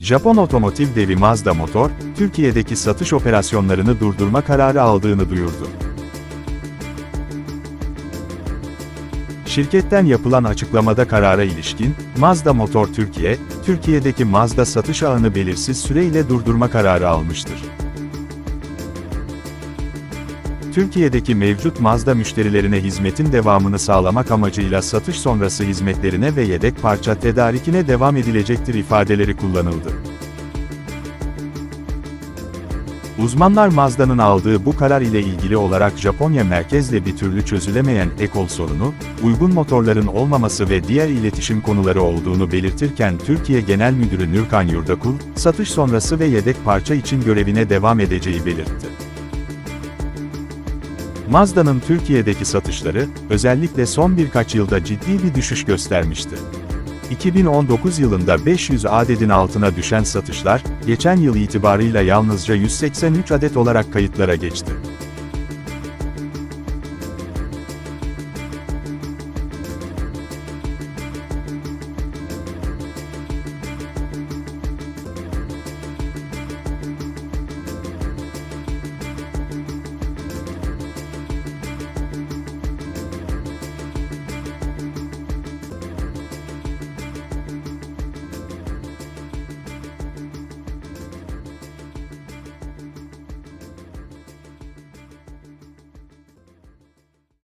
Japon otomotiv devi Mazda Motor, Türkiye'deki satış operasyonlarını durdurma kararı aldığını duyurdu. Şirketten yapılan açıklamada karara ilişkin, Mazda Motor Türkiye, Türkiye'deki Mazda satış ağını belirsiz süreyle durdurma kararı almıştır. Türkiye'deki mevcut Mazda müşterilerine hizmetin devamını sağlamak amacıyla satış sonrası hizmetlerine ve yedek parça tedarikine devam edilecektir ifadeleri kullanıldı. Uzmanlar Mazda'nın aldığı bu karar ile ilgili olarak Japonya merkezle bir türlü çözülemeyen ekol sorunu, uygun motorların olmaması ve diğer iletişim konuları olduğunu belirtirken Türkiye Genel Müdürü Nurkan Yurdakul, satış sonrası ve yedek parça için görevine devam edeceği belirtti. Mazda'nın Türkiye'deki satışları, özellikle son birkaç yılda ciddi bir düşüş göstermişti. 2019 yılında 500 adetin altına düşen satışlar, geçen yıl itibarıyla yalnızca 183 adet olarak kayıtlara geçti.